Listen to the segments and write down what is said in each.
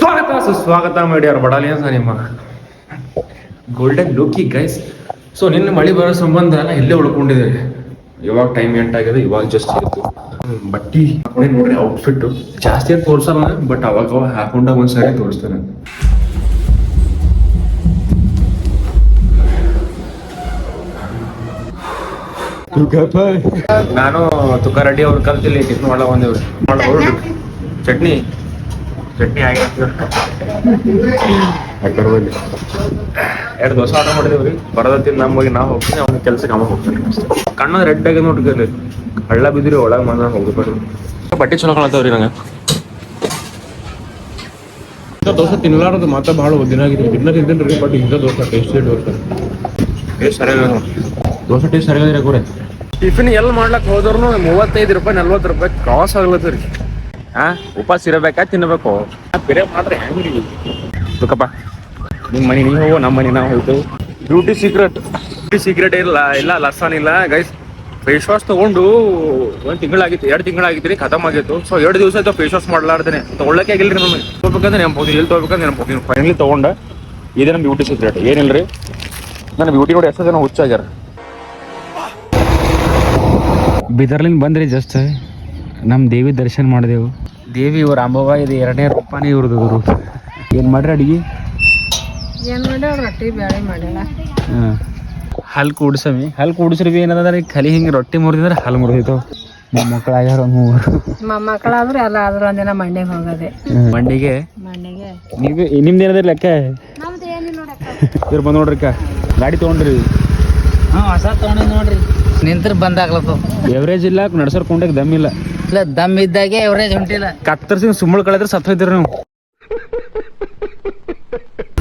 ಸ್ವಾಗತ, ಸುಸ್ವಾಗತ ಮಾಡ್ಯಾರ ಅಂತ ನಿಮ್ಮ ಗೋಲ್ಡನ್ ಲೋಕಿ ಗೈಸ್ ಸೊ ನಿನ್ನ ಮಳೆ ಬರೋ ಸಂಬಂಧ ಎಲ್ಲ ಇಲ್ಲೇ ಯಾವಾಗ ಇವಾಗ ಟೈಮ್ ಎಂಟಾಗಿದೆ ಇವಾಗ ಜಸ್ಟ್ ಆಯ್ತು ಬಟ್ಟಿ ಹಾಕೊಂಡೆ ನೋಡ್ರಿ ಔಟ್ಫಿಟ್ ಜಾಸ್ತಿ ಅಂತ ತೋರ್ಸಲ್ಲ ಬಟ್ ಅವಾಗ ಅವಾಗ ಹಾಕೊಂಡಾಗ ಒಂದ್ಸರಿ ತೋರಿಸ್ತೇನೆ. ನಾನು ತುಕಾರೆಡ್ಡಿ ಅವ್ರು ಕಲ್ತಿಲ್ಲ, ಟಿಫಿನ್ ಮಾಡ್ಲಾ ಬಂದೇವ್ರಿ. ಚಟ್ನಿ? ಚಟ್ನಿ ಆಗೈತೆ ಎರಡು ದೋಸೆ ಆರ್ಡರ್ ಮಾಡಿದೇವ್ರಿ. ಬರೋದತ್ತಿನ ನಮಗೆ ನಾವು ಹೋಗ್ತೀನಿ ಅವ್ನ ಕೆಲ್ಸಕ್ಕೆ ಅಮ್ಮ ಹೋಗ್ತಾನೆ. ಕಣ್ಣ ರೆಡ್ ಆಗಿ ನೋಡ್ಕೊಳ್ಳಿ ಹಳ್ಳ ಬಿದ್ದಿರಿ ಒಳಗೆ ಮನ ಹೋಗ್ಬೇಕು ಬಟ್ಟೆ ಚಲೋ ಕಾಣತ್ತವ್ರಿ ನಂಗೆ. ದೋಸೆ ತಿನ್ಲಾರದು ಮಾತ್ರ ಭಾಳ ದಿನ ಆಗಿದೆ. ದಿನ ತಿಂತೀನಿ ಬಟ್ ಇಂಥ ದೋಸೆ ಟೇಸ್ಟಿ ದೋಸೆ ಟೇಸ್ಟ್ ಸರಿಯಾಗಿ ದೋಸೆ ಟೇಸ್ಟ್ ಸರಿಯಾಗಿದ್ರೆ ಕೂಡ ಟಿಫಿನ್ ಎಲ್ಲಿ ಮಾಡ್ಲಕ್ ಹೋದ್ರು ಮೂವತ್ತೈದು ರೂಪಾಯಿ ನಲ್ವತ್ತು ರೂಪಾಯಿ ಕ್ರಾಸ್ ಆಗ್ಲತ್ತರಿ ಹಾ? ಉಪವಾಸ ಇರಬೇಕಾ ತಿನ್ನಬೇಕು? ಬೇರೆ ಮಾತ್ರ ಹೆಂಗ್ರಿ ತುಕಪ್ಪ ನಿಮ್ಮ ಮನೆ ನೀವು ಹೋಗೋ ನಮ್ಮ ಮನೆ ನಾವು ಹೋಗ್ತೇವೆ ಬ್ಯೂಟಿ ಸೀಕ್ರೆಟ್ ಬ್ಯೂಟಿ ಸೀಕ್ರೆಟ್ ಇಲ್ಲ ಇಲ್ಲ ಲಸನ್ ಇಲ್ಲ. ಗೈಸ್ ಫೇಸ್ ವಾಶ್ ತಗೊಂಡು ಒಂದ್ ತಿಂಗಳಾಗಿತ್ತು ಎರಡು ತಿಂಗಳಾಗಿತ್ತು ರೀ ಖತಮ್ ಆಗಿತ್ತು. ಸೊ ಎರಡು ದಿವಸ ಆಯ್ತು ಫೇಸ್ ವಾಶ್ ಮಾಡ್ಲಾರ್ದೇನೆ. ಆಗಿಲ್ಲ ರೀ ನಮಗೆ? ತಗೋಬೇಕಂದ್ರೆ ನೆನಪು ಎಲ್ಲಿ ತಗೋಬೇಕಂದ್ರೆ ನೆನಪೋಗಿ ಫೈನಲಿ ತಗೊಂಡ ಇದೇ ನಮ್ಮ ಬ್ಯೂಟಿ ಸೀಕ್ರೆಟ್ ರೀ? ನನ್ನ ಬ್ಯೂಟಿ ನೋಡಿ ಎಷ್ಟೋ ಜನ ಹುಚ್ಚಾಗ್ಯಾರ ಬಿದರ್ಲಿಂದ ಬಂದ್ರಿ ಜಸ್ಟ್ ನಮ್ಮ ದೇವಿ ದರ್ಶನ ಮಾಡಿದೆವು. ದೇವಿ ಇವ್ರ ಅಂಬವ ಇದು ಎರಡನೇ ರೂಪಾನೇ ಇವ್ರದ್ದು ಇವರು ಏನು ಮಾಡ್ರಿ ಅಡಿಗೆ? ಏನು ಮಾಡ್ಯಾವ ರೊಟ್ಟಿ ಬೇಳೆ ಮಾಡ್ಯಾಳ ಹಾಂ. ಹಲ್ ಕೂಡ್ಸಮಿ. ಹಲ್ ಕೂಡಿಸ್ರಿ ಬಿ ಏನಂದ್ರೆ ಖಲಿ ಹಿಂಗೆ ರೊಟ್ಟಿ ಮುರಿದಿದ್ರೆ ಹಲ್ ಮುರಿದಿತ್ತು. ನಮ್ಮ ಮಕ್ಕಳಾಗ್ಯಾರ ಒಂದು ಮೂವರು. ಮಕ್ಕಳಾದ್ರೆ ಎಲ್ಲ ಆದ್ರೂ ಒಂದಿನ ಮಂಡಿಗೆ ಹೋಗೋದೆ. ಮಂಡಿಗೆ ಮಂಡ್ಯಗೆ? ನೀವು ನಿಮ್ದು ಏನದ ಲೆಕ್ಕ? ಇವ್ರು ಬಂದು ನೋಡ್ರಿ ಅಕ್ಕ ಗಾಡಿ ತೊಗೊಂಡ್ರಿ. ಹಾ ಹೊಸ ತಗೊಂಡಿ ನೋಡ್ರಿ. ನಿಂತ್ರ ಬಂದಾಗ್ಲತ್ತ. ಎವರೇಜ್ ಇಲ್ಲ ನಡ್ಸೋರ್ ಕೊಂಡಾಗ ದಮ್ ಇಲ್ಲ. ಇಲ್ಲ ದಮ್ ಇದ್ದಾಗೆ ಎವರೇಜ್ ಹೊಂಟಿಲ್ಲ. ಕತ್ತರ್ಸಿ ಸುಮ್ಮಳು ಕಳೆದ್ರೆ ಸತ್ತ ಹೋಯ್ತೀರಿ ನೀವು.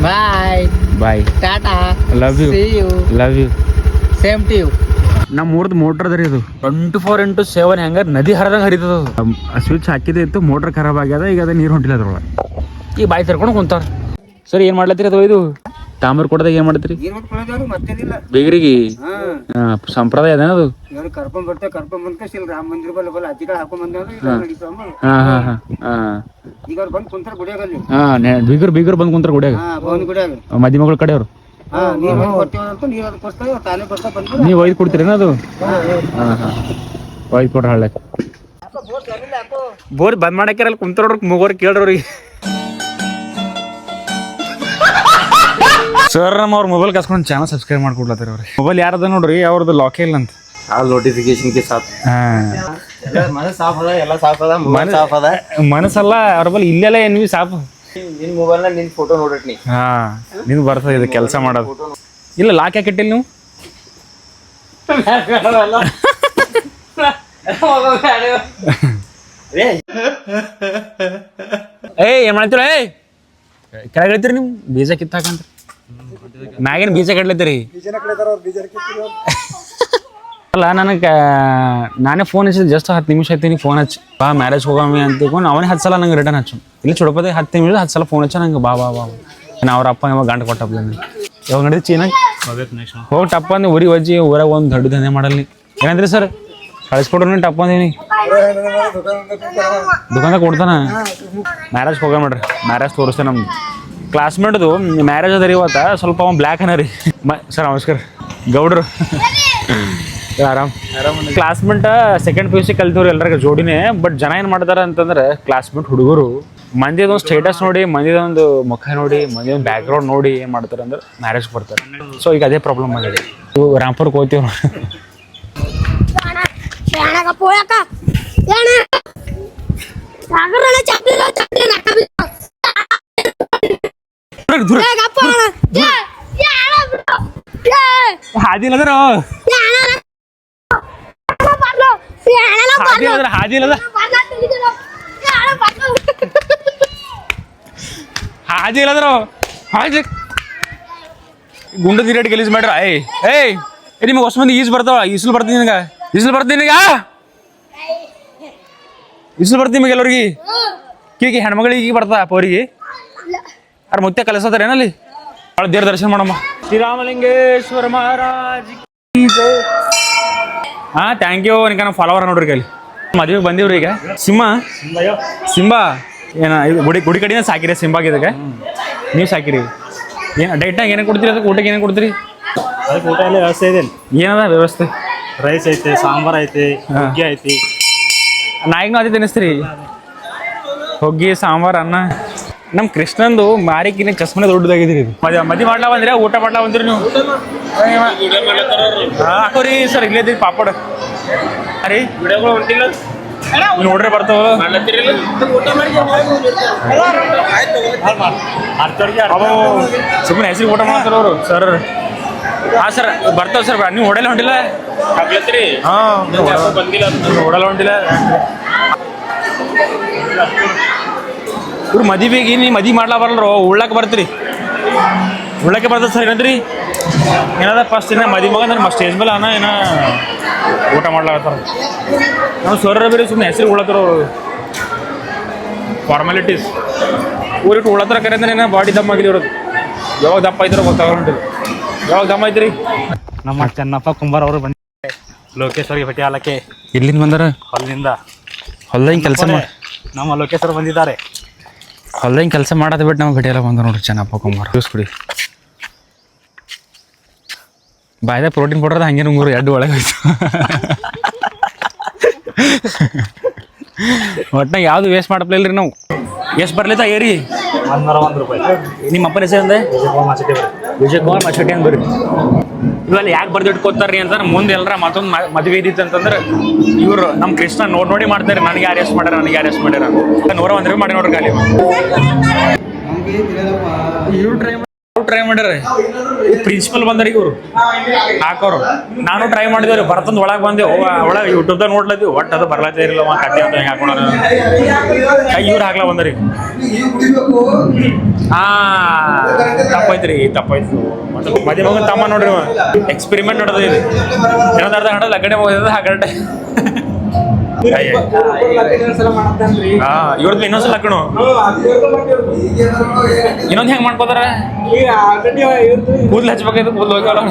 Bye bye tata love you see you love you same to you ನಮ್ಮ ಊರ್ದು ಮೋಟರ್ ಅದ ರೀ ಅದು ಟ್ವೆಂಟಿ ಫೋರ್ ಇಂಟು ಸೆವೆನ್ ಹೆಂಗ ನದಿ ಹರಿದಂಗೆ ಹರಿತದ ಸ್ವಿಚ್ ಹಾಕಿದೆ ಇತ್ತು ಮೋಟರ್ ಖರಾಬ್ ಆಗ್ಯದ ಈಗ ಅದ ನೀರು ಹೊಂಟಿಲ್ಲ ಅದ್ರೊಳಗೆ. ಈಗ ಬಾಯಿ ತರ್ಕೊಂಡು ಕುಂತಾರ. ಸರ್ ಏನ್ ಮಾಡ್ಲತ್ತೀರಿ ಅದು ಇದು? ತಾಮ್ರ ಕೊಡದಾಗ ಏನ್ ಮಾಡ್ತೀರಿ ಮತ್ತೇನಿಲ್ಲ. ಬೇಗರಿಗೆ? ಸಂಪ್ರದಾಯ ಅದೇನ ಅದು? ಕರ್ಕೊಂಡ್ ಬರ್ತೇವೆ ಕರ್ಕೊಂಡ್ ಬಂದ್ ಕಷ್ಟ ರಾಮ ಮಂದಿರ ಬಲ್ಲ ಬಲ್ಲ ಅಜ್ಜಿಗಳ ಹಾಕೊಂಡ್ ಬಂದ ಹಾ. ಹಾ ಹಾ ಹಾ ಈಗ ಅವ್ರು ಬಂದ್ ಕುಂತಾರ ಗುಡಿಯಾಗಲ್ಲಿ ಹಾ ನೆ- ಬೀಗರ್ ಬೀಗರ್ ಬಂದ್ ಕುಂತಾರ ಗುಡಿಯಾಗ? ಹಾ ಭವನ್ ಗುಡಿಯಾಗ ಮದಿ ಮಗಳ ಕೊಡ್ತೇವೆ ಅವ್ರು ನೀವ್ ಒಯ್ದು ಕೊಡ್ತೀರೇನದು ಹಾ ಹಾ. ಒಯ್ದು ಕೊಡ್ರಿ ಹಳ್ಳೆ. ಬೋರ್ ಬಂದ್ ಮಾಡಕ್ಕಿರಲ್ಲ ಕುಂತಾರ ಮುಗೋರ್ ಕೇಳ್ರಿ ಸರ್ ನಮ್ಮ ಅವ್ರ ಮೊಬೈಲ್ ಕಸ್ಕೊಂಡು ಚಾನಲ್ ಸಬ್ಸ್ಕ್ರೈಬ್ ಮಾಡ್ಕೊಡ್ಲತ್ತಾರ ಅವ್ರಿ. ಮೊಬೈಲ್ ಯಾರದ ನೋಡ್ರಿ? ಅವ್ರದ್ದು ಲಾಕ್ ಇಲ್ಲ ಅಂತ. ಆ ನೋಟಿಫಿಕೇಶನ್ಗೆ ಸಾಥ್ ಹಾ. ಮನೆ ಸಾಫ್ ಅದ ಎಲ್ಲ ಸಾಫ್ ಅದ ಮನೆ- ಸಾಫ್ ಅದ. ಮನಸ್ಸಲ್ಲ ಅವ್ರ ಬಲ್ ಇಲ್ಲೆಲ್ಲ ಏನ್ ಬಿ ಸಾಫ್? ನಿನ್ ಮೊಬೈಲ್ನ ನಿನ್ ಫೋಟೋ ನೋಡಿಟ್ನಿ. ಹಾ ನಿನ್ ಬರ್ತದೆ ಇದು ಕೆಲಸ ಮಾಡೋದು. ಇಲ್ಲ ಲಾಕ್ ಯಾಕೆ ಇಟ್ಟಿಲ್ಲ ನೀವು? ಏಯ್ ಏನ್ ಮಾಡ್ತೀರ? ಏ ಕೆಳಗೆ ಹೇಳ್ತೀರಿ ನೀವು? ಬೀಜ ಕಿತ್ತಾಕಂತ ಮ್ಯಾಗೇನ್ ಬೀಜ ಕಡ್ಲತ್ತೀರಿ ಅಲ್ಲ ನನಗೆ ನಾನೇ ಫೋನ್ ಹಚ್ಚಿದ್ದು ಜಸ್ಟ್ ಹತ್ತು ನಿಮಿಷ ಆಯ್ತೀನಿ ಫೋನ್ ಹಚ್ಚಿ. ಬಾ ಮ್ಯಾರೇಜ್ ಹೋಗಮ್ಮಿ ಅಂತ ತಿಳ್ಕೊಂಡು ಅವನೇ ಹತ್ತು ಸಲ ನಂಗೆ ರಿಟರ್ನ್ ಹಚ್ಚು ಇಲ್ಲಿ ಚುಡಪದೆ ಹತ್ತು ನಿಮಿಷ ಹತ್ತು ಸಲ ಫೋನ್ ಹಚ್ಚ ನಂಗೆ ಬಾ ಬಾ ಬಾ ನಾನು ಅವ್ರ ಅಪ್ಪ ಇವಾಗ ಗಂಟು ಕೊಟ್ಟಪ್ಪ ಯಾವಾಗ ನಡೀತು ಚೀನಾಗ ಹೋಗಿ ಟಪ್ಪ ಅಂದ್ರೆ ಊರಿಗೆ ವಜ್ಜಿ ಊರಾಗ ಒಂದು ದೊಡ್ಡ ದಂಧೆ ಮಾಡಲ್ಲಿ ಏನಂದ್ರಿ ಸರ್ ಕಳಿಸ್ಕೊಡ್ರಿ ಟಪ್ಪ ಅಂದೀನಿ. ದುಕಾನ್ದಾಗ ಕೊಡ್ತಾನ? ಮ್ಯಾರೇಜ್ ಹೋಗ ನೋಡ್ರಿ ಮ್ಯಾರೇಜ್ ತೋರಿಸ್ತೇನೆ ನಮ್ದು. ಕ್ಲಾಸ್ಮೇಟ್ದು ಮ್ಯಾರೇಜ್ ಅದ ರೀ ಇವತ್ತು ಸ್ವಲ್ಪ ಅವ ಬ್ಲ್ಯಾಕ್ ಅನ ರೀ ಮ ಸರ್ ನಮಸ್ಕಾರ ಗೌಡ್ರು ಆರಾಮ್ classmate second P U C ಕಲ್ತವ್ರು ಎಲ್ಲರಿಗೂ ಜೋಡಿನೇ ಬಟ್ ಜನ ಏನು ಮಾಡ್ತಾರೆ ಅಂತಂದ್ರೆ ಕ್ಲಾಸ್ಮೇಟ್ ಹುಡುಗರು ಮಂದಿದೊಂದು ಸ್ಟೇಟಸ್ ನೋಡಿ ಮಂದಿದೊಂದು ಮುಖ ನೋಡಿ ಮಂದಿದೊಂದು ಬ್ಯಾಕ್ಗ್ರೌಂಡ್ ನೋಡಿ ಏನು ಮಾಡ್ತಾರೆ ಅಂದ್ರೆ ಮ್ಯಾರೇಜ್ ಬರ್ತಾರೆ ಸೊ ಈಗ ಅದೇ ಪ್ರಾಬ್ಲಮ್ ಆಗಿದೆ ರಾಮ್ಪುರ್ಗೆ ಹೋಗ್ತೀವಿ ಯಾಣಗ ನಕ್ಕ ದೂರ. ಹಾದಿಲ್ಲದ್ರ ಬಿಡು. ಏ ಹಾದಿ ಇಲ್ಲದ್ರ ಹಾಜಿ ಯಾಣ ಬರ್ಲು. ಯಾಣನ ಹಾದಿ ಬರ್ಲು. ಇಲ್ಲದ್ರ ಹಾದಿ ಇಲ್ಲದ. ಬರ್ಲ ತೆಗಿದಿರು. ಯಾಣ ಬರ್ಲು. ಹಾದಿ ಇಲ್ಲದ್ರ ಹಾದಿ. ಗುಂಡ ದಿರೇಟ್ ಗಲೀಜ್ ಮಾಡ್ರ. ಏಯ್ ಏಯ್. ಏ ನಿಮಗೆ ಹೊಸ ಮಂದಿ ಈಜ್ ಬರ್ತಾವ. ಈಸಲು ಬರ್ತೀನಿ ನಿನಗ. ಈಸಲು ಬರ್ತೀನಿ ನಿನಗ. ಈಸಲು ಬರ್ತೀನಿ ನಿಮಗೆ ಎಲ್ಲರಿಗೆ. ಕೀಗಿ ಹೆಣ್ಮಗಳಿಗೆ ಬರ್ತಾ ಪೋರಿಗೆ. ಅವ್ರ ಮುತ್ತೆ ಕಲಿಸೋದಾರ ಏನಲ್ಲಿ? ಅವಳು ದೇವ್ರ ದರ್ಶನ ಮಾಡಮ್ಮ. ಶ್ರೀರಾಮಲಿಂಗೇಶ್ವರ ಮಹಾರಾಜ್. ಹಾ ಥ್ಯಾಂಕ್ ಯು ನಿಕ ನಮ್ಮ ಫಾಲೋವರ್ ನೋಡ್ರಿ ಕೈಲಿ ಮದ್ವೆಗೆ ಬಂದಿವ್ರಿ ಈಗ. ಸಿಂಹ? ಸಿಂಬಾ ಏನ ಗುಡಿ ಗುಡಿ ಕಡೆನೇ ಸಾಕಿರಿ ಸಿಂಬಾಗಿದಾಗ ನೀವು ಸಾಕಿರಿ. ಏನು ಡೈಟ್ನಾಗ ಏನೇನು ಕೊಡ್ತೀರಿ ಅದಕ್ಕೆ? ಊಟಕ್ಕೆ ಏನೇನು ಕೊಡ್ತೀರಿ? ಅದಕ್ಕೆ ಊಟ ಎಲ್ಲ ವ್ಯವಸ್ಥೆ ಇದೆ ಏನದ ವ್ಯವಸ್ಥೆ? ರೈಸ್ ಐತೆ ಸಾಂಬಾರ್ ಐತೆ ಹುಗ್ಗಿ ಐತಿ. ನಾಯಿಗೂ ಅದೇ ತಿನ್ನಿಸ್ತೀರಿ? ಹುಗ್ಗಿ ಸಾಂಬಾರು ಅನ್ನ? ನಮ್ಮ ಕೃಷ್ಣಂದು ಮಾರಿಕಿನ ಚಸ್ಮನೆ ದೊಡ್ಡದಾಗಿದ್ರಿ ಇದು. ಮದಿ ಮದಿ ಮಾಡ್ಲಾ ಬಂದ್ರೆ? ಊಟ ಮಾಡ್ಲಾ ಬಂದ್ರಿ ನೀವು? ಹಾಕೋರಿ ಸರ್ ಇಲ್ಲೇ ಪಾಪಡ. ಪಾಪಡ್ ಅರಿ ವಿಡಿಯೋಗಳು ಹೊಂಟಿಲ್ಲ ನೋಡ್ರಿ ಬರ್ತಾವ. ಸುಮ್ಮನೆ ಹೆಸರು ಊಟ ಮಾಡ್ತಾರ ಅವರು ಸರ್. ಹಾ ಸರ್ ಬರ್ತಾವ ಸರ್ ನೀವು ಹೊಡೆಲ್ಲ ಹೊಂಟಿಲ್ಲ? ಹಾಂ ಬಂದಿಲ್ಲ ಹೊಡಲ್ಲ ಹೊಂಟಿಲ್ಲ? ಇವ್ರು ಮದುವೆಗೆ ನೀವು ಮದುವೆ ಮಾಡ್ಲಾ ಬರಲ್ರೋ ಉಳ್ಳಕ್ಕೆ ಬರ್ತೀರಿ. ಉಳ್ಳಕ್ಕೆ ಬರ್ತದೆ ಸರ್ ಏನಂದ್ರಿ? ಏನದ ಫಸ್ಟ್ ಏನ ಮದಿ ಮಗ ಅಂದ್ರೆ ಸ್ಟೇಜ್ ಮೇಲೆ ಅನ್ನ ಏನ ಊಟ ಮಾಡ್ಲಾಕತ್ತಾರ? ನಾವು ಸರ್ ಬೇರೆ ಸುಮ್ಮನೆ ಹೆಸರು ಉಳ್ಳತ್ತಾರ ಫಾರ್ಮಾಲಿಟೀಸ್ ಊರಿಟ್ಟು ಉಳತ್ತರ ಕರೆ ಅಂದ್ರೆ ಏನೋ ಬಾಡಿ ದಮ್ಮ ಆಗಿದೆ ಇರೋದು ಯಾವಾಗ ದಪ್ಪ ಐತಾರೋ ಗೊತ್ತಾಗಲ್ಲ ಯಾವಾಗ ದಮ್ಮ ಐತ್ರಿ? ನಮ್ಮ ಚೆನ್ನಪ್ಪ ಕುಂಬಾರ ಅವರು ಬಂದಿದ್ದಾರೆ ಲೋಕೇಶ್ವರಿಗೆ ಭೇಟಿ ಆಲಕ್ಕೆ ಇಲ್ಲಿಂದ ಬಂದಾರ? ಹೊಲದಿಂದ ಹೊಲ್ದಂಗೆ ಕೆಲಸ ಮಾಡಿ ನಮ್ಮ ಅವ್ರು ಬಂದಿದ್ದಾರೆ. ಹೊಲ್ದಂಗೆ ಕೆಲಸ ಮಾಡೋದು ಬಿಟ್ಟು ನಮ್ಗೆ ಭೇಟಿಯೆಲ್ಲ ಬಂದು ನೋಡ್ರಿ ಚೆನ್ನಪ್ಪ ಕುಮಾರ್ ಜ್ಯೂಸ್ ಕುಡಿ. ಬಾಯ್ದ ಪ್ರೋಟೀನ್ ಪೌಡರ್ ಹಂಗೆ ಮೂರು ಎರಡು ಒಳಗೆ ಹೋಯ್ತು. ಒಟ್ನಾಗ ಯಾವುದು ವೇಸ್ಟ್ ಮಾಡಪ್ಲಿಲ್ರಿ ನಾವು? ಎಷ್ಟು ಬರ್ಲಿತ್ತ ಏರಿ? ಒಂದು ರೂಪಾಯಿ. ನಿಮ್ಮ ಅಪ್ಪನ ಹೆಸರು ಅಂದೆ? ವಿಜಯ್ ಕುಮಾರ್ ಮಚಟಿ ಅಂತ ಬರ್ರಿ ಇವೆಲ್ಲ ಯಾಕೆ ಬರ್ದಿಟ್ಕೋತಾರ್ರಿ ಅಂತಂದ್ರೆ ಮುಂದೆ ಎಲ್ಲರ ಮತ್ತೊಂದು ಮದುವೆ ಇದ್ದಿತ್ತು ಅಂತಂದ್ರೆ ಇವರು ನಮ್ಮ ಕೃಷ್ಣ ನೋಡಿ ನೋಡಿ ಮಾಡ್ತಾರೆ ನನಗೆ ಅರೆಸ್ಟ್ ಮಾಡ್ಯಾರ ನನಗೆ ಅರೆಸ್ಟ್ ಮಾಡ್ಯಾರ. ನೂರ ಒಂದ್ರೆ ಮಾಡಿ ನೋಡ್ರಿ ಖಾಲಿ ಇವ್ರು ಟ್ರೈ ಟ್ರೈ ಮಾಡ್ಯಾರ ಪ್ರಿನ್ಸಿಪಲ್ ಬಂದರಿ ಇವರು. ಹಾಕೋರು. ನಾನು ಟ್ರೈ ಮಾಡಿದೇವ್ರಿ ಬರ್ತಂದ್ ಒಳಗೆ ಬಂದೆ. ಒಳಗೆ ಯೂಟ್ಯೂಬ್ದಾಗ ನೋಡ್ಲತ್ತೀವಿ. ಒಟ್ಟು ಅದು ಬರ್ಲತ್ತೇ ಇರಲಿಲ್ಲ ಅವ, ಕಟ್ಟಿ ಅಂತ ಹೆಂಗೆ ಹಾಕೋಣ ಇವ್ರು ಹಾಕ್ಲ ಬಂದರಿ ಹಾ ತಪ್ಪಾಯ್ತ್ರಿ ತಪ್ಪಾಯ್ತು ಮತ್ತೆ ಮದುವೆ ಮಗನ ತಮ್ಮ ನೋಡ್ರಿ ಎಕ್ಸ್ಪೆರಿಮೆಂಟ್ ನೋಡಿದೆ ಏನಂದರ್ ಏನದ ಅರ್ಧ ಹಣ ಲಗ್ಗಡೆ ಹೋಗಿದ ಹಗರಟೆ ಹಾ ಇವ್ರದ್ದು ಇನ್ನೊಂದ್ಸಲ ಹಾಕೋಣ ಇನ್ನೊಂದು ಹೆಂಗ್ ಮಾಡ್ಕೋತಾರ ಕೂದ್ಲು ಹಚ್ಬೇಕಾಯ್ತು ಕೂದ್ಲು ಹೋಗ್ಯಾವ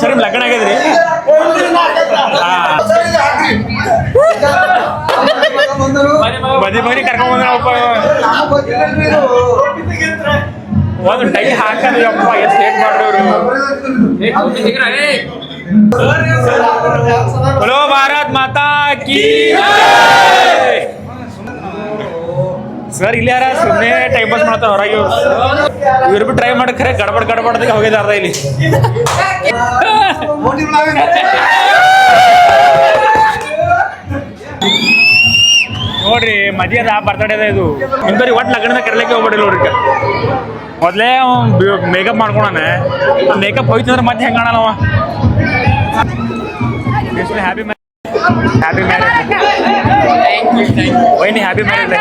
ಸರಿ ಲಗ್ನ ಆಗ್ಯದ್ರಿ ಹಾ. ಮದಿ ಮನಿ ಕರ್ಕೊಂಡ್ ಬಂದ್ರ ಒಂದು ಟೈ ಹಾಕಿ ಅಪ್ಪ ಎಷ್ಟು ಲೇಟ್ ಮಾಡೋರು ಹಲೋ ಭಾರತ್ ಮಾತಾ ಕಿ ಸರ್ ಇಲ್ಲಿ ಯಾರ ಸುಮ್ಮನೆ ಟೈಮ್ ಪಾಸ್ ಮಾಡ್ತಾರೆ ಹೊರಗೆ ಇವ್ರು. ಬಿ ಟ್ರೈ ಮಾಡಿ ಖರೆ ಗಡಬಡ್ ಗಡಬಡ್ದಾಗ ಹೋಗಿದಾರ ಇಲ್ಲಿ. ನೋಡ್ರಿ ಮದಿಯದ ಬರ್ತಡೇ ಅದ ಇದು. ಇಂಥವ್ರಿಗೆ ಒಟ್ಟು ಲಗ್ನದ ಕರ್ಲಿಕ್ಕೆ ಹೋಗ್ಬಿಡಿಲ್ಲ ನೋಡ್ರಿ ಮೊದಲೇ ಮೇಕಪ್ ಮಾಡ್ಕೊಳನೆ ಮೇಕಪ್ ಹೋಯ್ತು ಅಂದ್ರೆ ಮತ್ತೆ ಹೆಂಗ್ ಕಾಣಲ್ಲ ಅವ ಹ್ಯಾಪಿ ಹ್ಯಾಪಿ ಮ್ಯಾರೇಜ್ ವೈನಿ ಹ್ಯಾಪಿ ಮ್ಯಾರೇಜ್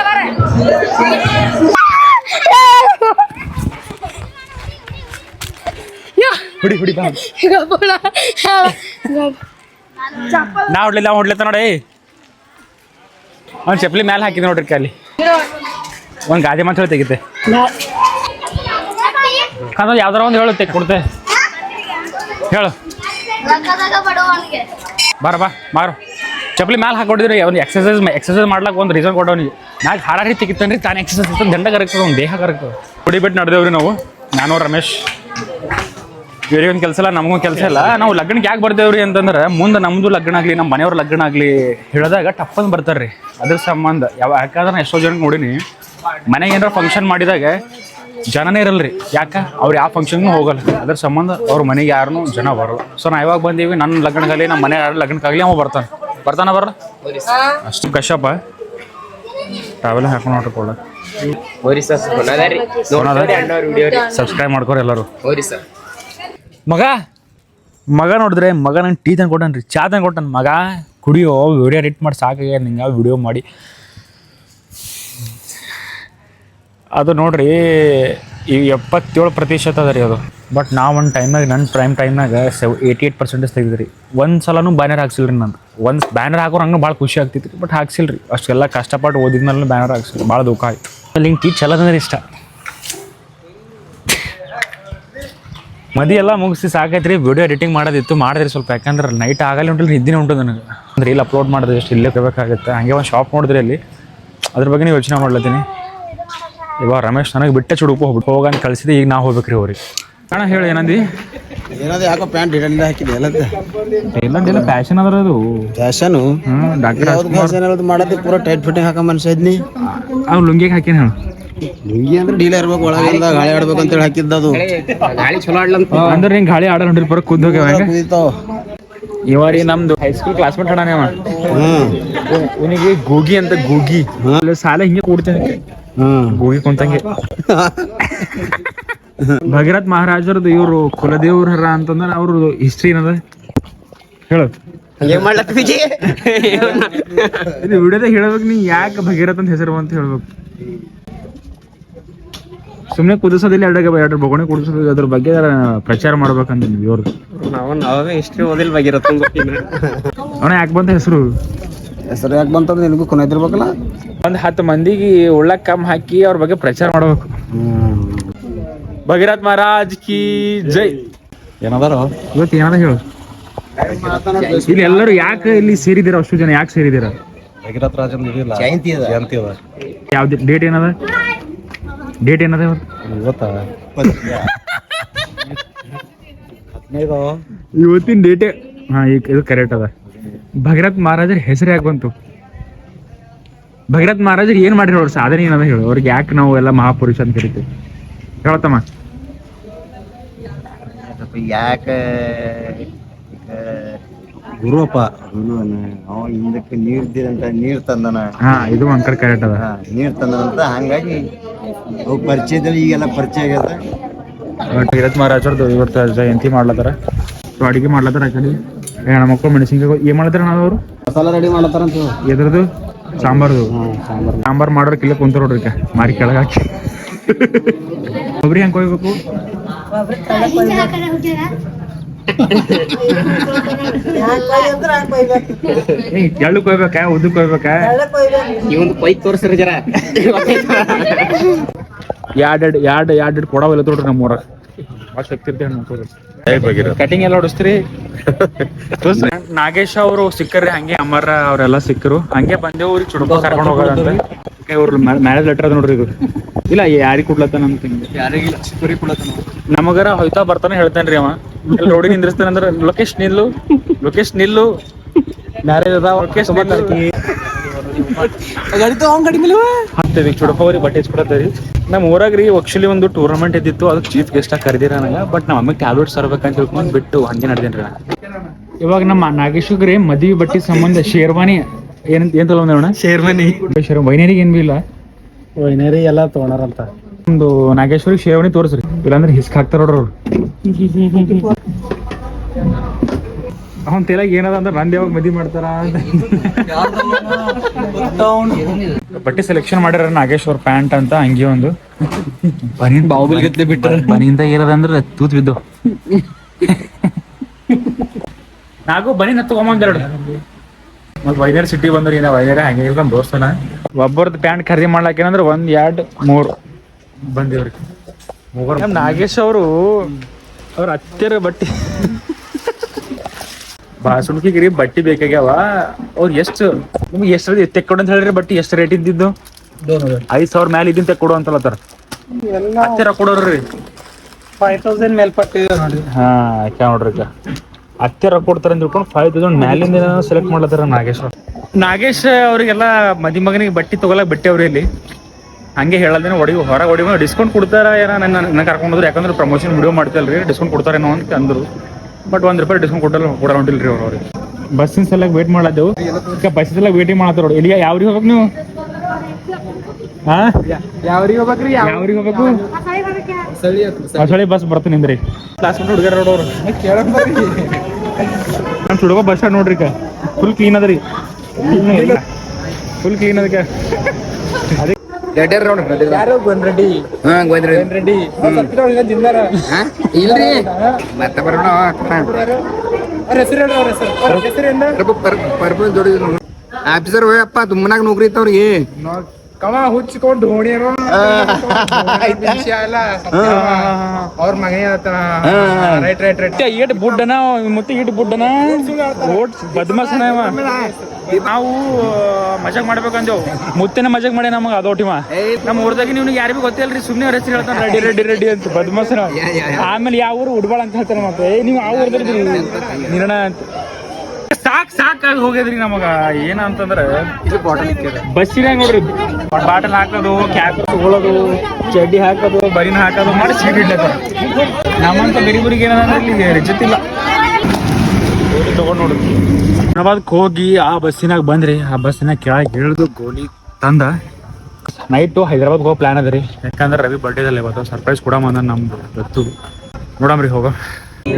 ಹುಡಿ ಹುಡಿ ಬಾ. ನಾ ಹೊಡ್ಲಿಲ್ಲ ಹೊಡ್ಲತ್ತ ನೋಡಿ ಅವ್ನು ಚಪ್ಪಲಿ ಮ್ಯಾಲೆ ಹಾಕಿದ್ ನೋಡ್ರಿ ಅಲ್ಲಿ ಒಂದು ಗಾದೆ ಮಾತ್ರ ಹೇಳಿ ತೆಗಿತೆ. ಕಾಂತ ಯಾವ್ದಾರ ಒಂದು ಹೇಳು ತೆಗ್ ಕೊಡ್ತೆ. ಹೇಳು. ಬಾರ, ಬಾ, ಮಾರು. ಚಪ್ಪಲಿ ಮ್ಯಾಲೆ ಹಾಕೊಂಡಿದ್ರಿ ಅವ್ನು ಎಕ್ಸಸೈಸ್ ಎಕ್ಸಸೈಸ್ ಮಾಡ್ಲಾಕ ಒಂದು ರೀಸನ್ ಕೊಡೋನಿಗೆ ನಾಲ್ಕು ಹಾಡಾಡಿ ತೆಗಿತಾನ್ರಿ ತಾನು ಎಕ್ಸಸೈಸ್ ದಂಡ ಕರಗ್ತದೆ ಅವ್ನು ದೇಹ ಕರಗ್ತದೆ ಕುಡಿಬಿಟ್ಟು ನಡೆದೇವ್ರಿ ನಾವು. ನಾನು ರಮೇಶ್. ಇವ್ರಿಗೊಂದು ಕೆಲಸ ಇಲ್ಲ ನಮಗೂ ಕೆಲಸ ಇಲ್ಲ. ನಾವು ಲಗ್ನಕ್ಕೆ ಯಾಕೆ ಬರ್ತೇವ್ರಿ ಅಂತಂದ್ರೆ ಮುಂದೆ ನಮ್ಮದು ಲಗ್ನ ಆಗಲಿ ನಮ್ಮ ಮನೆಯವ್ರ ಲಗ್ನ ಆಗಲಿ ಹೇಳಿದಾಗ ಟಪ್ಪಂದು ಬರ್ತಾರೆ ರೀ ಅದ್ರ ಸಂಬಂಧ. ಯಾವ ಯಾಕಂದ್ರೆ ಎಷ್ಟೋ ಜನ ನೋಡಿನಿ. ಮನೆಗೆ ಏನಾರ ಫಂಕ್ಷನ್ ಮಾಡಿದಾಗ ಜನನೇ ಇರಲ್ರಿ. ಯಾಕ? ಅವ್ರು ಯಾವ ಫಂಕ್ಷನ್ಗೂ ಹೋಗಲ್ಲ. ಅದ್ರ ಸಂಬಂಧ ಅವ್ರ ಮನೆಗೆ ಯಾರನ್ನೂ ಜನ ಬರಲ್ಲ. ಸೊ ನಾ ಯಾವಾಗ ಬಂದೀವಿ ನನ್ನ ಲಗ್ನಕ್ಕಾಗಲಿ ನಮ್ಮ ಮನೆ ಯಾರು ಲಗ್ನಕ್ಕಾಗಲಿ ಅವ ಬರ್ತಾನೆ. ಬರ್ತಾನ ಬರ ಅಷ್ಟು ಕಶಪ್ಪ ಟ್ರಾವೆಲ್ ಹಾಕೊಂಡು ನೋಡ್ಕೊಳ್ಳ ಸಬ್ಸ್ಕ್ರೈಬ್ ಮಾಡ್ಕೋರಿ ಎಲ್ಲರೂ. ಸರ್. ಮಗ? ಮಗ ನೋಡಿದ್ರೆ ಮಗ ನಂಗೆ ಟೀ ತಂದು ಕೊಟ್ಟನ್ರಿ ಚಾ ತಂದು ಕೊಟ್ಟನ್ ಮಗ. ಕುಡಿಯೋ ವಿಡಿಯೋ ಎಡಿಟ್ ಮಾಡಿ ಸಾಕಾಗ್ಯದ ನಿಂಗೆ ವಿಡಿಯೋ ಮಾಡಿ. ಅದು ನೋಡ್ರಿ ಈ ಎಪ್ಪತ್ತೇಳು ಪ್ರತಿಶತ ಅದ ರೀ ಅದು. ಬಟ್ ನಾವು ಒಂದು ಟೈಮ್ನಾಗ ನನ್ನ ಪ್ರೈಮ್ ಟೈಮ್ನಾಗ ಸೆವ್ ಏಯ್ಟಿ ಏಯ್ಟ್ ಪರ್ಸೆಂಟೇಜ್ ತೆಗೆದ್ರಿ ಒಂದು ಸಲನೂ ಬ್ಯಾನರ್ ಹಾಕ್ಸಿಲ್ರಿ ನಂದು. ಒಂದು ಬ್ಯಾನರ್ ಹಾಕೋರು ಹಂಗೆ ಭಾಳ ಖುಷಿ ಆಗ್ತಿತ್ತು ಬಟ್ ಹಾಕ್ಸಿಲ್ರಿ. ಅಷ್ಟೆಲ್ಲ ಕಷ್ಟಪಟ್ಟು ಓದಿದ್ಮೇಲೆ ಬ್ಯಾನರ್ ಹಾಕ್ಸಿಲ್ಲ ಭಾಳ ದುಃಖ ಆಯ್ತು. ಅಲ್ಲಿ ಹಿಂಗೆ ಟೀ ಚಲೋದಂದ್ರೆ ಇಷ್ಟ ಮದಿ ಎಲ್ಲ ಮುಗಿಸಿ ಸಾಕೈತ್ರಿ. ವಿಡಿಯೋ ಎಡಿಟಿಂಗ್ ಮಾಡೋದಿತ್ತು. ಮಾಡಿದ್ರಿ ಸ್ವಲ್ಪ. ಯಾಕಂದ್ರೆ ನೈಟ್ ಆಗಲ್ಲ ಉಂಟು ನಿದ್ದಿನ ಉಂಟು ನನಗೆ. ಅಂದ್ರೆ ಇಲ್ಲಿ ಅಪ್ಲೋಡ್ ಮಾಡಿದ್ರೆ ಎಷ್ಟು ಇಲ್ಲೇ ಕೇಳಬೇಕಾಗುತ್ತೆ ಹಂಗೆ ಒಂದು ಶಾಪ್ ನೋಡಿದ್ರಿ ಅಲ್ಲಿ. ಅದ್ರ ಬಗ್ಗೆ ನೀವು ಯೋಚನೆ ಮಾಡ್ಲತ್ತೀನಿ. ಇವಾಗ ರಮೇಶ್ ನನಗೆ ಬಿಟ್ಟೆ ಚುಡುಕು ಹೋಗ್ಬಿಟ್ಟು ಹೋಗಂತ ಕಳ್ಸಿದೆ ಈಗ ನಾವು ಹೋಗ್ಬೇಕ್ರಿ ಅವ್ರಿಗೆ ಅಣ್ಣ ಹೇಳಿ ಏನಂದಿ? ಏನಾದ್ರು ಯಾಕೋ ಪ್ಯಾಂಟ್ ಹಿಡಲ್ಲ ಹಾಕಿದೆ ಎಲ್ಲ ಎಲ್ಲಂದೆಲ್ಲ ಫ್ಯಾಷನ್ ಅದ್ರ ಅದು. ಫ್ಯಾಷನು ಡಾಕ್ಟರ್ ಮಾಡೋದು? ಪೂರ ಟೈಟ್ ಫಿಟ್ಟಿಂಗ್ ಹಾಕೋ ಮನುಷ್ಯ ಇದ್ನಿ. ಅವ್ರು ಲುಂಗಿಗೆ ಹಾಕಿನ ಹೇಳು. ಅಂದ್ರೆ ಡೀಲ್ ಇರ್ಬೇಕು ಒಳಗಿಂದ ಗಾಳಿ ಆಡ್ಬೇಕು ಅಂತೇಳಿ ಹಾಕಿದ್ದ ಅದು. ಗಾಳಿ ಚಲೋ ಆಡ್ಲಂತ ಅಂದ್ರೆ ಹಿಂಗೆ ಗಾಳಿ ಆಡ ಹೊಂಟಿರ್ ಬರೋ ಕುದ್ದು ಕುದೀತಾವ ನಮ್ದು ಹೈಸ್ಕೂಲ್ ಕ್ಲಾಸ್ಮೇಟ್ ಅಣ್ಣ ಅವ ಹ್ಮ್. ಇವನಿಗೆ ಗೂಗಿ ಅಂತ ಗೋಗಿ. ಸಾಲ ಹಿಂಗೆ ಕೂಡ್ತೇನೆ. ಗೋಗಿ ಕುಂತಂಗೆ. ಭಗೀರಥ್ ಮಹಾರಾಜರದು ಇವರು ಕುಲದೇವ್ರ ಹರ ಅಂತಂದ್ರೆ ಅವ್ರ ಹಿಸ್ಟ್ರಿ ಏನದ? ಹೇಳು. ಏನ್ ಮಾಡ್ಲತ್ತಿ ಇದು ವಿಡಿಯೋದಾಗ ಹೇಳ್ಬೇಕು ನೀ ಯಾಕೆ ಭಗೀರಥ ಅಂತ ಹೆಸರು ಅಂತ ಹೇಳ್ಬೇಕು. ಸುಮ್ಮನೆ ಕುದಿಸೋದಿಲ್ಲ ಎರಡು ಎರಡು ಬೊಗಣೆ ಕುದಿಸೋದು ಅದ್ರ ಬಗ್ಗೆ ಪ್ರಚಾರ ಮಾಡ್ಬೇಕಂತ ಇವ್ರು. ನಾವು ನಾವೇ ಹಿಸ್ಟ್ರಿ ಓದಿಲ್ ಬಗ್ಗೆ ಗೊತ್ತಿಲ್ಲ. ಅವನ ಯಾಕೆ ಬಂತ ಹೆಸರು? ಹೆಸರು ಯಾಕೆ ಬಂತಂದ್ರೆ ನಿನಗೂ ಎದಿರ್ಬೇಕಲ್ಲ ಒಂದು ಹತ್ತು ಮಂದಿಗೆ ಉಳ್ಳಕ್ ಕಮ್ ಹಾಕಿ ಅವ್ರ ಬಗ್ಗೆ ಪ್ರಚಾರ ಮಾಡ್ಬೇಕು. ಭಗೀರಥ ಮಹಾರಾಜ್ ಕಿ ಜೈ. ಏನದಾರ? ಇವತ್ತು ಏನದ ಹೇಳು. ಇಲ್ಲಿ ಎಲ್ಲರೂ ಯಾಕೆ ಇಲ್ಲಿ ಸೇರಿದೀರ ಅಷ್ಟು ಜನ ಯಾಕೆ ಸೇರಿದಿರ? ಭಗೀರಥ ರಾಜನ್ ಜಯಂತಿ ಅದ. ಜಯಂತಿ ಅದ. ಯಾವ್ದು ಡೇಟ್ ಏನದ? ಡೇಟ್ ಏನದ ಇವತ್ತು? ಇವತ್ತಿನ ಡೇಟೇ ಹಾ ಈಗ ಇದು ಕರೆಕ್ಟ್ ಅದ. ಭಗೀರಥ್ ಮಹಾರಾಜರ ಹೆಸರು ಯಾಕೆ ಬಂತು? ಭಗೀರಥ್ ಮಹಾರಾಜರು ಏನ್ ಮಾಡಿರೋ ಅವ್ರ ಸಾಧನೆ ಏನದ ಹೇಳು. ಅವ್ರಿಗೆ ಯಾಕೆ ನಾವು ಎಲ್ಲ ಮಹಾಪುರುಷ ಅಂತ ಕರಿತೀವಿ? ಹೇಳತ್ತಮ್ಮ. ಯಾಕ ಗುರುವಪ್ಪ. ಅವ ಹಿಂದಕ್ಕೆ ನೀರ್ದಿರಂತ ನೀರ್ ತಂದನ. ಹಾ ಇದು ಒಂದ್ ಕಡೆ ಕರೆಕ್ಟ್ ಅದ. ಹಾ, ನೀರ್ ತಂದನಂತ ಹಂಗಾಗಿ ಅವು ಪರಿಚಯದಲ್ಲಿ ಈಗೆಲ್ಲ ಪರಿಚಯ ಆಗ್ಯದ. ಭಗೀರಥ್ ಮಹಾರಾಜರದು ಇವತ್ತು ಜಯಂತಿ ಮಾಡ್ಲತ್ತಾರ. ಸೊ ಅಡಿಗೆ ಮಾಡ್ಲತ್ತಾರ ಆ ಕಡೆ ಹೆಣ್ಮಕ್ಳು ಮೆಣಸಿನ್ಕಾಯಿ ಏನ್ ಮಾಡ್ತಾರ ನಾವು ಅವರು? ಮಸಾಲ ರೆಡಿ ಮಾಡತ್ತಾರಂತ ಎದ್ರದು? ಸಾಂಬಾರ್ದು. ಸಾಂಬಾರ್. ಮಾಡೋರ್ ಕಿಲ್ಲ ಕುಂತ ನೋಡ್ರಿ ಈಗ. ಮಾರಿ ಕೆಳಗ ಹಾಕಿ. ಕೊಬ್ಬರಿ ಹೆಂಗ್ ಕೊಯ್ಬೇಕು? ಏ ಎಳ್ಳು ಕೊಯ್ಬೇಕಾ? ಉದ್ದು ಕೊಯ್ಬೇಕಾ? ಇವನ್ ಕೊಯ್ ತೋರ್ಸ್ರಿ ಜರ. ಎರಡ್ ಎರಡ್ ಎರಡ್ ಎರಡ್ ಕೊಡವಲ್ಲ ತೋಡ್ರಿ ನಮ್ಮ ಊರ ಕಟಿಂಗ್ ಎಲ್ಲ ಹೊಡಿಸ್ತೀರಿ. ನಾಗೇಶ್ ಅವರು ಸಿಕ್ಕರ್ರಿ ಹಂಗೆ ಅಮರ ಅವರೆಲ್ಲ ಸಿಕ್ಕರು. ಹಂಗೆ ಬಂದೇವು ಅವ್ರಿಗೆ ಚುಡುಕ ಕರ್ಕೊಂಡು ಹೋಗೋದಂತ ಇವ್ರ ಮ್ಯಾರೇಜ್ ಲೆಟರ್ ಅದ ನೋಡ್ರಿ ಇದು. ಇಲ್ಲ ಯಾರಿಗೆ ಕೊಡ್ಲತ್ತಾನ ಅಂತ ನಮಗರ ಹೊಯ್ತಾ ಬರ್ತಾನೆ ಹೇಳ್ತಾನ್ರಿ ಅವ. ರೋಡಿಗೆ ನಿಂದ್ರಿಸ್ತಾನೆ ಅಂದ್ರೆ ಲೊಕೇಶ್ ನಿಲ್ಲು ಲೊಕೇಶ್ ನಿಲ್ಲು. ಮ್ಯಾರೇಜ್ ಅದ ಲೊಕೇಶ್ ಹತ್ತೇವಿ ಚುಡಪ ಅವ್ರಿಗೆ ಬಟ್ಟೆ ಹಚ್ಕೊಡತ್ತೀರಿ ನಮ್ಮ ಊರಾಗ ರೀ ಆಕ್ಚುಲಿ ಒಂದು ಟೂರ್ನಮೆಂಟ್ ಇದ್ದಿತ್ತು ಅದಕ್ಕೆ ಚೀಫ್ ಗೆಸ್ಟ್ ಆಗಿ ಕರೆದಿರ ನನಗೆ ಬಟ್ ನಮ್ಮ ಅಮ್ಮಗೆ ಟ್ಯಾಬ್ಲೆಟ್ಸ್ ತರ್ಬೇಕಂತ ತಿಳ್ಕೊಂಡು ಬಿಟ್ಟು ಹಂಗೆ ನಡೆದೇನ್ರಿ ಇವಾಗ ನಮ್ಮ ನಾಗೇಶ್ವಗ್ರಿ ಮದುವೆ ಬಟ್ಟೆ ಸಂಬಂಧ ಶೇರ್ವಾನಿ. ಏನ್ ಏನ್ ತಗೊಂಡವಣ ಶೇರ್ವಾನಿ. ಶೇರ್ ವೈನೇರಿಗೆ ಏನ್ ಬಿ ಇಲ್ಲ? ವೈನೇರಿ ಎಲ್ಲ ತಗೊಂಡಾರಂತ ಒಂದು ನಾಗೇಶ್ವರಿಗೆ ಶೇರ್ವಾನಿ ತೋರಿಸ್ರಿ. ಇಲ್ಲಾಂದ್ರೆ ಹಿಸ್ಕ್ ಹಾಕ್ತಾರ ನೋಡ್ರಿ ಅವ್ರು. ಅವನ್ ತೇಲಾಗ ಏನದ ಅಂದ್ರೆ ನಂದು ಯಾವಾಗ ಮದಿ ಮಾಡ್ತಾರ ಬಟ್ಟೆ ಸೆಲೆಕ್ಷನ್ ಮಾಡ್ಯಾರ ನಾಗೇಶ್ವರ್ ಪ್ಯಾಂಟ್ ಅಂತ ಹಂಗೆ ಒಂದು. ಬನಿನ್ ಬಾಹುಬಲಿ ಗತ್ಲೆ ಬಿಟ್ಟಾರ ಬನಿಂದ ಏನದ ಅಂದ್ರೆ ತೂತ್ ಬಿದ್ದು. ನಾಗು ಬನಿ ನತ್ತು ತಗೊಂಬಂದೆರಡು ಮತ್ ವೈದ್ಯರ್ ಸಿಟಿ ಬಂದ್ರಿ ಏನ ವೈದ್ಯರ ಹಂಗೆ ಇಲ್ಲ ದೋಸ್ತನ. ಒಬ್ಬರದ್ದು ಪ್ಯಾಂಟ್ ಖರೀದಿ ಮಾಡ್ಲಾಕ ಏನಂದ್ರೆ ಒಂದ್ ಎರಡ್ ಮೂರ್. ಬಂದಿವ್ರಿ. ನಾಗೇಶ್ ಅವರು ಅವ್ರ ಹತ್ತಿರ ಬಟ್ಟೆ. ಬಾಸುಣ್ಕಿಗಿರಿ ಬಟ್ಟಿ ಬೇಕಾಗ್ಯಾವ. ಅವ್ರು ಎಷ್ಟು ನಿಮ್ಗೆ ಎಷ್ಟು ತೆಕ್ಕೊಡು ಅಂತ ಹೇಳ್ರಿ ಬಟ್ಟಿ ಎಷ್ಟು ರೇಟ್ ಇದ್ದಿದ್ದು? ಐದ್ ಸಾವಿರ ಮ್ಯಾಲ ಇದ್ದಿನ ತೆಕ್ಕೊಡು ಅಂತಲತ್ತಾರ ಹತ್ತಿರ ಕೊಡೋರ್ರಿ. ಫೈವ್ ತೌಸಂಡ್ ಮೇಲ್ಪಟ್ಟು ಹಾ ಕ್ಯಾ ನೋಡ್ರಿ ಈಗ. ಹತ್ತಿರ ಕೊಡ್ತಾರ ಅಂತ ತಿಳ್ಕೊಂಡು ಫೈವ್ ತೌಸಂಡ್ ಮ್ಯಾಲಿಂದ ಸೆಲೆಕ್ಟ್ ಮಾಡ್ಲತ್ತಾರ ನಾಗೇಶ್ ಅವ್ರು. ನಾಗೇಶ್ ಅವರಿಗೆಲ್ಲ ಮದಿ ಮಗನಿಗೆ ಬಟ್ಟಿ ತಗೊಳಕ್ ಬಟ್ಟೆ ಅವ್ರಿ ಇಲ್ಲಿ. ಹಂಗೆ ಹೇಳಲ್ದೇನೆ ಹೊಡಿ ಹೊರಗೆ ಹೊಡಿ ಡಿಸ್ಕೌಂಟ್ ಕೊಡ್ತಾರ ಏನೋ ನನ್ನ ನನ್ನ ಕರ್ಕೊಂಡು ಹೋದ್ರೆ ಯಾಕಂದ್ರೆ ಪ್ರಮೋಷನ್ ವಿಡಿಯೋ ಮಾಡ್ತಲ್ರಿ ಡಿಸ್ಕೌಂಟ್ ಕೊಡ್ತಾರೇನೋ ಅಂತ ಅಂದ್ರು. ಬಟ್ ಒಂದು ರೂಪಾಯಿ ಡಿಸ್ಕೌಂಟ್ ಕೊಟ್ಟಲ್ಲ ಕೊಡ ಹೊಂಟಿಲ್ರಿ ಅವ್ರು ಅವ್ರಿಗೆ ಬಸ್ಸಿನ ಸಲಕ್ಕೆ ವೇಟ್ ಮಾಡದೆವು ಈಗ ಬಸ್ ಸಲಕ್ ವೇಟಿಂಗ್ ಮಾಡತ್ತಾರ ನೋಡಿ. ಇಲ್ಲಿ ಯಾವ್ರಿಗೆ ಹೋಗ್ಬೇಕು ನೀವು? ಹಾ ಯಾವ್ರಿಗೆ ಹೋಗ್ಬೇಕ್ರಿ? ಯಾವ್ರಿಗೆ ಹೋಗ್ಬೇಕು? ಹೊಸಳಿ ಬಸ್ ಬರ್ತೀನಿ ನಿಂದ್ರಿ ಕ್ಲಾಸ್ ಹುಡುಗರ ನೋಡೋರು ನಮ್ಮ ಹುಡುಗ ಬಸ್ ಸ್ಟಾಂಡ್ ನೋಡ್ರಿ ಫುಲ್ ಕ್ಲೀನ್ ಅದ ರೀ. ಫುಲ್ ಕ್ಲೀನ್ ಅದಕ್ಕೆ ಯಾರು ಹಾ ಇಲ್ರಿ. ಮತ್ತೆ ಬರೋಣ ಅವ್ರ ಹೆಸರು ಹೇಳ್ರಿ ಅವ್ರ ಹೆಸರು. ಅವ್ರ ಹೆಸರಿಂದ ಪರ್ಪಲ್ ಜೋಡಿ ಆಫೀಸರ್ ಹೋಯಪ್ಪ ತುಂಬನಾಗ ನೌಕರಿ ಇತ್ತವ್ರಿಗೆ. ಕವ ಹುಚ್ಚಿಕೊಂಡು ಓಣ್ಯರು ಅವ್ರ ಮಗ ರೈಟ್ ರೈಟ್ ರೈಟ್. ಈಟ್ ಬುಡ್ಡನ? ಮತ್ತೆ ಈಟ್ ಬುಡ್ಡನ? ಓಟ್ ಬದ್ಮಾಸನ ಇವ. ನಾವು ಮಜಾಕ್ ಮಾಡ್ಬೇಕಂದೇವು. ಮುತ್ತಿನ ಮಜಾಕ್ ಮಾಡಿ ನಮಗೆ ಅದೋಟಿವ ನಮ್ಮ ಊರ್ದಾಗ ನೀವು ಯಾರಿಗೂ ಗೊತ್ತಿಲ್ರಿ ಸುಮ್ಮನೆ ಅವ್ರ ಹೆಸರು ಹೇಳ್ತಾನೆ. ರೆಡಿ ರೆಡಿ ರೆಡಿ ಅಂತ ಬದ್ಮಾಸನ. ಆಮೇಲೆ ಯಾವ ಊರು ಉಡ್ಬಾಳ ಅಂತ ಹೇಳ್ತಾರೆ ಮತ್ತೆ. ಏ ನೀವು ಆ ಊರ್ದ್ರಿ ನಿರ್ಣ ಅಂತ. ಸಾಕ್ ಸಾಕಾಗಿ ಹೋಗ್ಯದ್ರಿ ನಮಗ. ಏನಂತಂದ್ರೆ ಬಸ್ಸಿನಾಗ ನೋಡ್ರಿ. ಬಾಟಲ್ ಹಾಕೋದು ಕ್ಯಾಪ್ ತಗೊಳ್ಳೋದು ಚಡ್ಡಿ ಹಾಕೋದು ಬರಿನ ಹಾಕೋದು ಮಾಡಿ ಸೀಟ್ ಇಡ್ಲತ್ತಾರ ನಮ್ಮಂತ ಗರೀಬರಿಗೆ ಏನಂದ್ರೆ ಇಲ್ಲಿ ರಿಜತ್ ಇಲ್ಲ ತಗೊಂಡ್ ನೋಡ್ರಿ ಹೈದ್ರಾಬಾದ್ಗೆ ಹೋಗಿ ಆ ಬಸ್ಸಿನಾಗ ಬಂದ್ರಿ. ಆ ಬಸ್ಸಿನಾಗ ಕೆಳಗೆ ಇಳಿದು ಗೋಲಿ ತಂದ. ನೈಟು ಹೈದ್ರಾಬಾದ್ ಹೋಗೋ ಪ್ಲಾನ್ ಅದ ರೀ. ಯಾಕಂದ್ರೆ ರವಿ ಬರ್ಡೇದಲ್ಲಿ ಇವತ್ತು. ಸರ್ಪ್ರೈಸ್ ಕೂಡ ಬಂದ ನಮ್ದು ಗೊತ್ತು. ನೋಡಮ್ರಿ ಹೋಗ.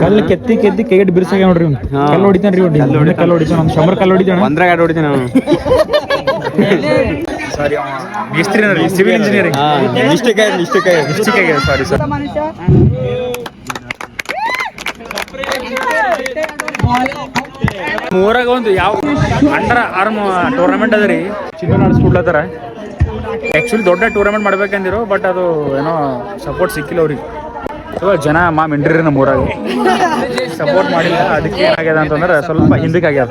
ಕಲ್ಲು ಕೆತ್ತಿ ಕೆತ್ತಿ ಕೈಗೆ ಬಿರ್ಸಾಗ ನೋಡ್ರಿ. ಕಲ್ಲು ಹೊಡಿತಾನ್ರಿ ಇವ್ನು. ಕಲ್ಲು ಹೊಡಿತಾನ. ನಮ್ಮ ಶಂಬರ್ ಕಲ್ಲು ಹೊಡಿತಾನ. ಒಂದ್ರ ಗಾಡಿ ಹೊಡಿತಾನ ಸಾರಿ ಮೇಸ್ತ್ರಿ ಸಿವಿಲ್ ಇಂಜಿನಿಯರಿಂಗ್ ಮಿಸ್ಟೇಕ್ ಆಗಿದೆ ಮಿಸ್ಟೇಕ್ ಆಗಿದೆ ಮಿಸ್ಟೇಕ್ ಆಗಿದೆ ಸಾರಿ ಸರ್ ಊರಾಗ ಒಂದು ಯಾವ ಅಂಡರ್ ಆರ್ಮ್ ಟೂರ್ನಮೆಂಟ್ ಅದ ರೀ. ಚಿನ್ನ ನಡೆಸ್ಕೊಡ್ಲತ್ತಾರ ಆ್ಯಕ್ಚುಲಿ ದೊಡ್ಡ ಟೂರ್ನಮೆಂಟ್ ಮಾಡ್ಬೇಕಂದಿರೋ ಬಟ್ ಅದು ಏನೋ ಸಪೋರ್ಟ್ ಸಿಕ್ಕಿಲ್ಲ ಅವ್ರಿಗೆ. ಇವಾಗ ಜನ ಮಾ ಮಿಂಡ್ರಿ ನಮ್ಮ ಊರಾಗ. ಸಪೋರ್ಟ್ ಮಾಡಿಲ್ಲ ಅದಕ್ಕೆ ಏನಾಗ್ಯದ ಅಂತಂದ್ರೆ ಸ್ವಲ್ಪ ಹಿಂದಕ್ಕೆ ಆಗ್ಯದ.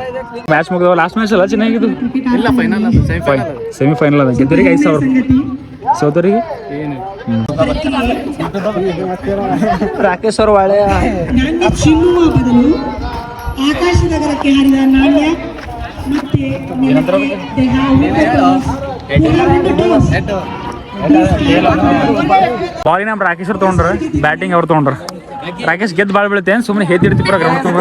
ಮ್ಯಾಚ್ ಮುಗಿದವ ಲಾಸ್ಟ್ ಮ್ಯಾಚ್ ಅಲ್ಲ ಚೆನ್ನಾಗಿದ್ದು ಇಲ್ಲ ಫೈನಲ್ ಸೆಮಿ ಫೈನಲ್ ಅದ. ಗೆದ್ದರಿಗೆ ಐದು ಸಾವಿರ. ಸೋತರಿಗೆ ರಾಕೇಶ್ ಅವ್ರ ಆಕಾಶ ನಗರಕ್ಕೆ ಹಾರಿದ ನಾಣ್ಯ ಮತ್ತೆ ನೆಲಕ್ಕೆ ದೇಹ ಬಾಲಿ ನಮ್ಮ ರಾಕೇಶ್ ಅವ್ರು ತೊಗೊಂಡ್ರ ಬ್ಯಾಟಿಂಗ್ ಅವ್ರು ತೊಗೊಂಡ್ರ. ರಾಕೇಶ್ ಗೆದ್ದು ಬಾಳ್ ಬೀಳುತ್ತೆ ಸುಮ್ಮನೆ ಹೇದಿರ್ತಿಪ್ಪ ಗ್ರೌಂಡ್ ತುಂಬ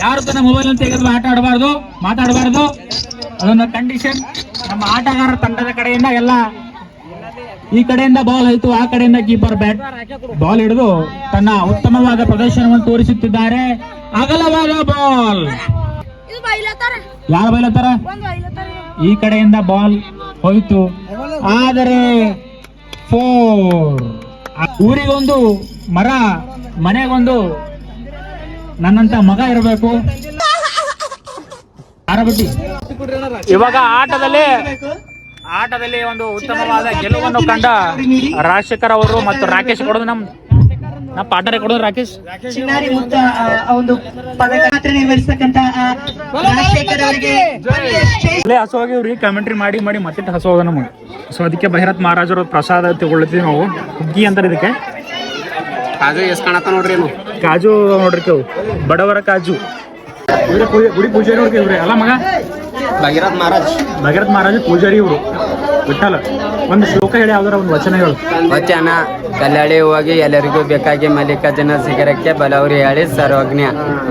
ಯಾರು ತನ್ನ ಮೊಬೈಲ್ ಅಂತ ತೆಗೆದು ಆಟ ಆಡಬಾರ್ದು ಮಾತಾಡಬಾರ್ದು ಅದನ್ನ ಕಂಡೀಷನ್ ನಮ್ಮ ಆಟಗಾರರ ತಂಡದ ಕಡೆಯಿಂದ ಎಲ್ಲ ಈ ಕಡೆಯಿಂದ ಬಾಲ್ ಹೋಯ್ತು ಆ ಕಡೆಯಿಂದ ಕೀಪರ್ ಬ್ಯಾಟ್ ಬಾಲ್ ಹಿಡಿದು ತನ್ನ ಉತ್ತಮವಾದ ಪ್ರದರ್ಶನವನ್ನು ತೋರಿಸುತ್ತಿದ್ದಾರೆ. ಅಗಲವಾದ ಬಾಲ್ ಯಾರು ಬೈಲತ್ತಾರ? ಈ ಕಡೆಯಿಂದ ಬಾಲ್ ಹೋಯ್ತು. ಆದರೆ ಫೋರ್. ಊರಿಗೊಂದು ಮರ, ಮನೆಗೊಂದು ನನ್ನಂತ ಮಗ ಇರಬೇಕು. ಇವಾಗ ಆಟದಲ್ಲಿ ಆಟದಲ್ಲಿ ಒಂದು ಉತ್ತಮವಾದ ಗೆಲುವನ್ನು ಕಂಡ ರಾಜಶೇಖರ್ ಅವರು ಮತ್ತು ರಾಕೇಶ್ ಕೊಡೋದು ನಮ್ ನಮ್ಮ ಪಾರ್ಟ್ನರ್ ಕೊಡೋದು ರಾಕೇಶ್? ಚಿನ್ನಾರಿ ಮುತ್ತ ಒಂದು ಪದಕ ಮಾತ್ರ ನಿರ್ವಹಿಸ್ತಕ್ಕಂತ ಆ, ರಾಜಶೇಖರ್ ಅವರಿಗೆ ಇಲ್ಲೇ ಹಸುವಾಗಿ ಇವ್ರಿ ಕಮೆಂಟ್ರಿ ಮಾಡಿ ಮಾಡಿ ಮತ್ತೆ ಹಸುವಾಗ ನಮಗೆ ಸೊ ಅದಕ್ಕೆ ಬಹಿರತ್ ಮಹಾರಾಜರ ಪ್ರಸಾದ ತಗೊಳ್ತೀವಿ ನಾವು. ಹುಗ್ಗಿ ಅಂತಾರೆ ಇದಕ್ಕೆ. ಕಾಜು ಎಷ್ಟು ಕಾಣತ್ತ ನೋಡ್ರಿ ಏನು ಕಾಜು ನೋಡ್ರಿ ಕೇವು ಬಡವರ ಕಾಜು. ಇವ್ರೆ ಪೂಜೆ ಗುಡಿ ಪೂಜಾರಿ ನೋಡ್ರಿ ಇವ್ರೆ ಅಲ್ಲ ಮಗ? ಭಗೀರಥ್ ಮಹಾರಾಜ್. ಭಗೀರಥ್ ಮಹಾರಾಜ ಪೂಜಾರಿ ಇವರು. ಬಿಟ್ಟಲ್ಲ. ಒಂದು ಶ್ಲೋಕ ಹೇಳಿ ಯಾವ್ದಾರ ಒಂದು ವಚನಗಳು? ವಚನ. ಕಲ್ಲಾಳಿ ಹೋಗಿ ಎಲ್ಲರಿಗೂ ಬೇಕಾಗಿ ಮಲ್ಲಿಕಾರ್ಜುನ ಸಿಗರಕ್ಕೆ ಬಲವ್ರಿ ಹೇಳಿ ಸರ್ವಜ್ಞ.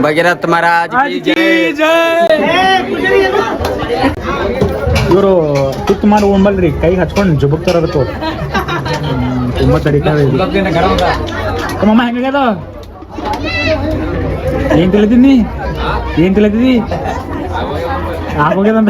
ಭಗೀರಥ್ ಮಹಾರಾಜ್. ಇವರು ತುತ್ತು ಮಾಡಿ ಉಂಬಲ್ರಿ ಕೈ ಹಚ್ಕೊಂಡು ಜುಬುಕ್ ತರ. ತುಂಬಾ ತಡಿತಾವೆ ಮಮ್ಮ ಹೆಂಗಾಗ್ಯದ ಏನ್ ತಿಳಿದೀನಿ ಏನ್ ತಿಳಿದೀನಿ ಆಗೋಗ್ಯದಂತ